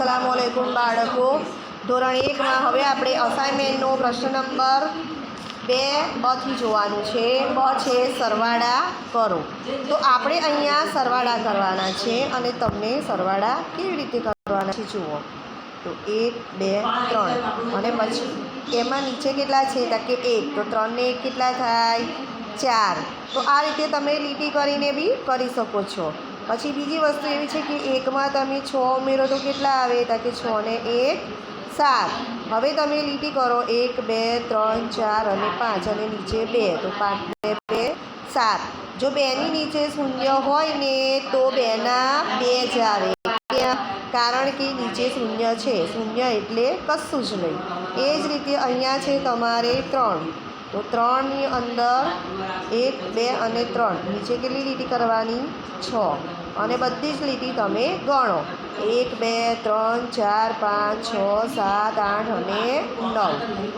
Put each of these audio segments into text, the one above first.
અસલામ વાલેકુમ બાળકો. ધોરણ એકમાં હવે આપણે અસાઇનમેન્ટનો પ્રશ્ન નંબર બે બથી જોવાનું છે. બ છે સરવાળા કરો. તો આપણે અહીંયા સરવાળા કરવાના છે અને તમને સરવાળા કેવી રીતે કરવાના છે જુઓ. તો એક, બે, ત્રણ. અને પછી એમાં નીચે કેટલા છે? કે એક. તો ત્રણને એક કેટલા થાય? ચાર. તો આ રીતે તમે લીટી કરીને બી કરી શકો છો. પછી બીજી વસ્તુ એવી છે કે એકમાં તમે છ ઉમેરો તો કેટલા આવે? તો કે છ ને એક, સાત. હવે તમે લીટી કરો એક, બે, ત્રણ, ચાર અને પાંચ અને નીચે બે. તો પાંચ, બે બે, સાત. જો બેની નીચે શૂન્ય હોય ને, તો બેના બે જ આવે? કારણ કે નીચે શૂન્ય છે. શૂન્ય એટલે કશું જ નહીં. એ જ રીતે અહીંયા છે તમારે ત્રણ. તો ત્રણની અંદર એક, બે અને ત્રણ. નીચે કેટલી લીટી કરવાની? છ. અને બધી જ લીટી તમે ગણો. એક, બે, ત્રણ, ચાર, પાંચ, છ, સાત, આઠ અને નવ.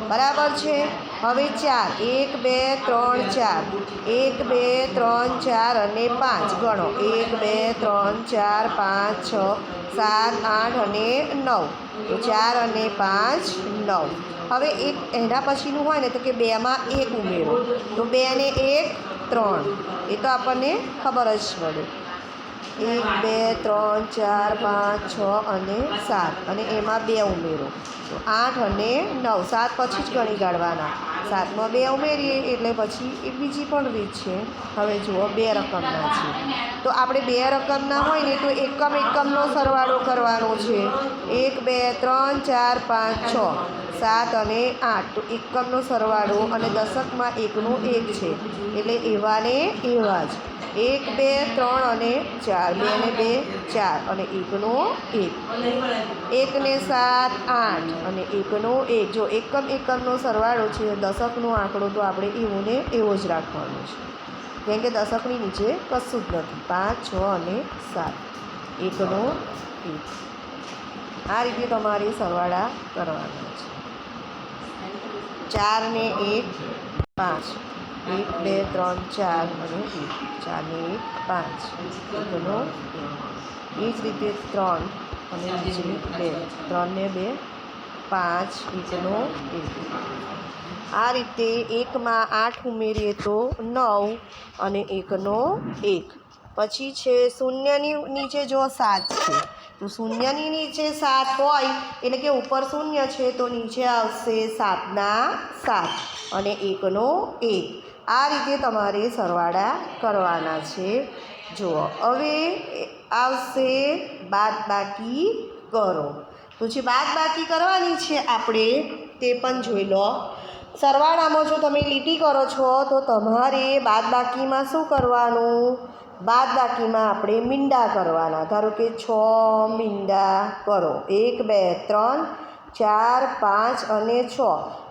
બરાબર છે? હવે ચાર. એક, બે, ત્રણ, ચાર. એક, બે, ત્રણ, ચાર અને પાંચ. ગણો. એક, બે, ત્રણ, ચાર, પાંચ, છ, સાત, આઠ અને નવ. ચાર અને પાંચ, નવ. હવે એક એના પછીનું હોય ને તો કે બેમાં એક ઉમેરો. તો બે ને એક, ત્રણ. એ તો આપણને ખબર જ પડે. એક, બે, ત્રણ, ચાર, પાંચ, છ અને સાત. અને એમાં બે ઉમેરો. તો આઠ અને નવ. સાત પછી જ ગણી કાઢવાના. સાતમાં બે ઉમેરીએ એટલે પછી એ બીજી પણ રીત છે. હવે જુઓ, બે રકમના છે. તો આપણે બે રકમના હોય ને તો એકમ એકમનો સરવાળો કરવાનો છે. એક, બે, ત્રણ, ચાર, પાંચ, છ. સાત અને આઠ. એકમનો સરવાળો અને દશકમાં એકનું એક છે. એટલે એવા ને એવા જ. એક, બે, ત્રણ અને ચાર. બે ને બે, ચાર. અને એકનો એક. એકને સાત, આઠ. અને એકનો એક. જો એકમ એકમનો સરવાળો છે, દશકનો આંકડો, તો આપણે એવો ને એવો જ રાખવાનો છે. કેમ કે દશકની નીચે કશું જ નથી. પાંચ, છ અને સાત. એકનો એક. આ રીતે તમારે સરવાળા કરવાના છે. ચાર ને એક, પાંચ. એક, બે, ત્રણ, ચાર અને એક. ચાર ને એક, પાંચ. એકનો એ જ રીતે ત્રણ અને બીજી બે. ત્રણ ને બે, પાંચ એકનો એક. આ રીતે એકમાં આઠ ઉમેરીએ તો નવ અને એકનો એક. પછી છે શૂન્યની નીચે જો સાત છે શૂન્યની નીચે સાત હોય, એટલે કે ઉપર શૂન્ય છે, તો નીચે આવશે સાતના સાત અને એકનો એક. આ રીતે તમારે સરવાળા કરવાના છે. જુઓ, હવે આવશે બાદ બાકી કરો. તો જે બાદ બાકી કરવાની છે આપણે, તે પણ જોઈ લો. સરવાળામાં જો તમે લીટી કરો છો, તો તમારે બાદ બાકીમાં શું કરવાનું? બાદ બાકીમાં આપણે મીંડા કરવાના. ધારો કે છ મીંડા કરો. એક, બે, ત્રણ, ચાર, પાંચ અને છ.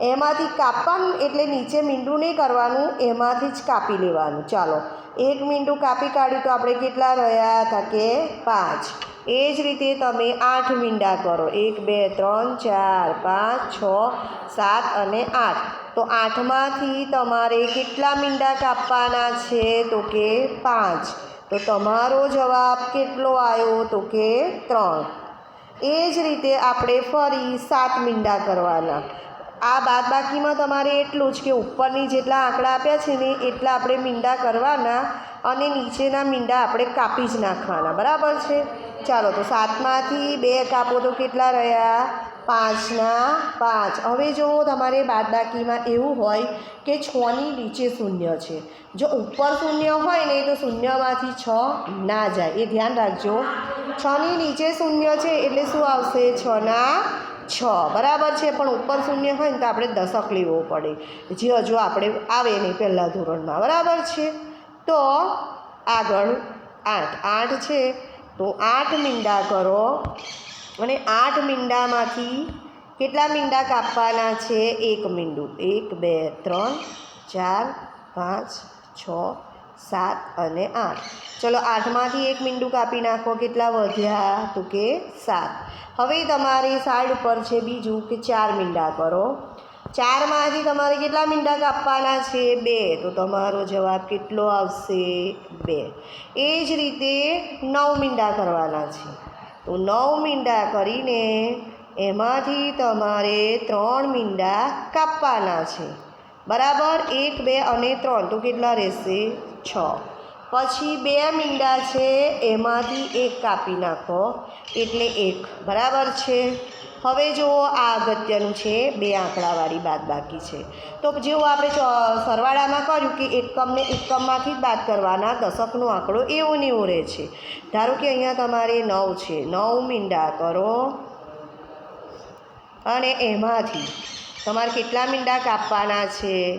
એમાંથી કાપવાનું એટલે નીચે મીંડું નહીં કરવાનું, એમાંથી જ કાપી લેવાનું. ચાલો, એક મીંડું કાપી કાઢ્યું તો આપણે કેટલા રહ્યા? હતા કે પાંચ. એ જ રીતે તમે આઠ મીંડા કરો. એક, બે, ત્રણ, ચાર, પાંચ, છ, સાત અને આઠ. તો આઠમાંથી તમારે કેટલા મીંડા કાપવાના છે? તો કે પાંચ. તો તમારો જવાબ કેટલો આવ્યો? તો કે ત્રણ. એ જ રીતે આપણે ફરી સાત મીંડા કરવાના. આ બાદબાકીમાં તમારે એટલું જ કે ઉપરની જેટલા આંકડા આપ્યા છે ને, એટલા આપણે મીંડા કરવાના અને નીચેના મીંડા આપણે કાપી જ નાખવાના. બરાબર છે? ચાલો, તો સાતમાંથી બે કાપો તો કેટલા રહ્યા? પાંચના પાંચ. હવે જો તમારે બાદબાકીમાં એવું હોય કે છની નીચે શૂન્ય છે. જો ઉપર શૂન્ય હોય ને તો શૂન્યમાંથી છ ના જાય. એ ધ્યાન રાખજો. છની નીચે શૂન્ય છે એટલે શું આવશે? છના છ. બરાબર છે? પણ ઉપર શૂન્ય હોય ને તો આપણે દશક લેવો પડે. જે હજુ આપણે આવે નહીં પહેલાં ધોરણમાં. બરાબર છે? તો આગળ આઠ. આઠ છે. તો આઠ મીંડા કરો. અને આઠ મીંડામાંથી કેટલા મીંડા કાપવાના છે? એક મીંડું. એક, બે, ત્રણ, ચાર, પાંચ, છ, સાત અને આઠ. ચલો, આઠમાંથી એક મીંડું કાપી નાખો. કેટલા વધ્યા? તો કે સાત. હવે તમારી સાઈડ ઉપર છે બીજું કે ચાર મીંડા કરો. ચારમાંથી તમારે કેટલા મીંડા કાપવાના છે? બે. તો તમારો જવાબ કેટલો આવશે? બે. એ જ રીતે નવ મીંડા કરવાના છે. તો નવ મીંડા કરીને એમાંથી તમારે ત્રણ મીંડા કાપવાના છે. બરાબર એક, બે અને ત્રણ તો કેટલા રહેશે? છ. પછી બે મીંડા છે, એમાંથી એક કાપી નાખો. એટલે એક. બરાબર છે? હવે જુઓ આ અગત્યનું છે, બે આંકડાવાળી બાદ બાકી છે. તો જેવું આપણે સરવાળામાં કર્યું કે એકમને એકમમાંથી જ બાદ કરવાના દશકનો આંકડો એવો ને એવો રહે છે. ધારો કે અહીંયા તમારે નવ છે, નવ મીંડા કરો અને એમાંથી તમારે કેટલા મીંડા કાપવાના છે?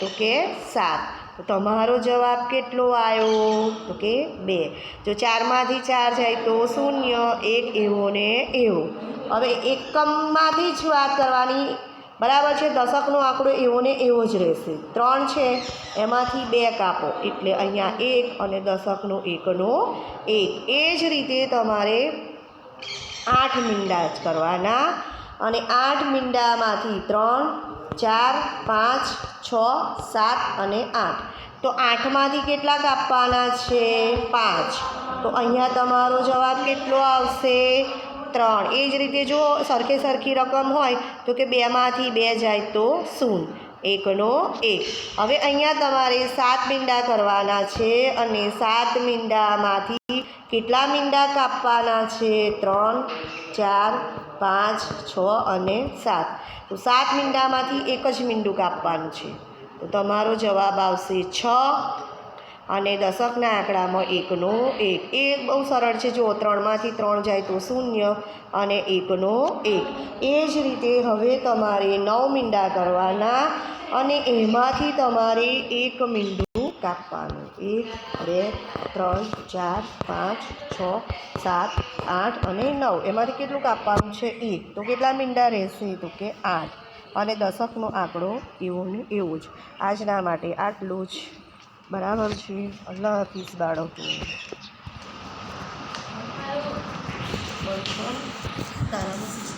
તો કે સાત. તો તમારો જવાબ કેટલો આવ્યો તો કે બે. જો ચારમાંથી ચાર જાય તો શૂન્ય, એક એવો ને એવો. હવે એકમમાંથી જ વાત કરવાની. બરાબર છે? દશકનો આંકડો એવો ને એવો જ રહેશે. ત્રણ છે. એમાંથી બે કાપો. એટલે અહીંયા એક અને દશકનો એકનો એક. એ જ રીતે તમારે આઠ મીંડા જ કરવાના. અને આઠ મીંડામાંથી ત્રણ, ચાર, પાંચ છ, સાત અને આઠ. તો આઠમાંથી કેટલા કાપવાના છે? પાંચ. તો અહીંયા તમારો જવાબ કેટલો આવશે? ત્રણ. એ જ રીતે જો સરખે સરખી રકમ હોય, તો કે બેમાંથી બે જાય તો શૂન્ય. એકનો એક. હવે અહીંયા તમારે સાત મીંડા કરવાના છે અને સાત મીંડામાંથી કેટલા મીંડા કાપવાના છે? ત્રણ, ચાર પાંચ, છ અને સાત. તો સાત મીંડામાંથી એક જ મીંડું કાપવાનું છે. તો તમારો જવાબ આવશે છ અને દશકના આંકડામાં એકનો એક. એ બહુ સરળ છે. જો ત્રણમાંથી ત્રણ જાય તો શૂન્ય અને એકનો એક. એ જ રીતે હવે તમારે નવ મીંડા કરવાના અને એમાંથી તમારે એક મીંડું કાપવાનું. એક, બે, ત્રણ, ચાર, પાંચ, છ, સાત, આઠ અને નવ. એમાંથી કેટલું કાપવાનું છે? એક. તો કેટલા મીંડા રહેશે? તો કે આઠ. અને દશકનો આંકડો એવો ને એવો જ. આજના માટે આટલું જ. બરાબર છે? અલ્લાહ હાફિઝ બાળકો. તારામાં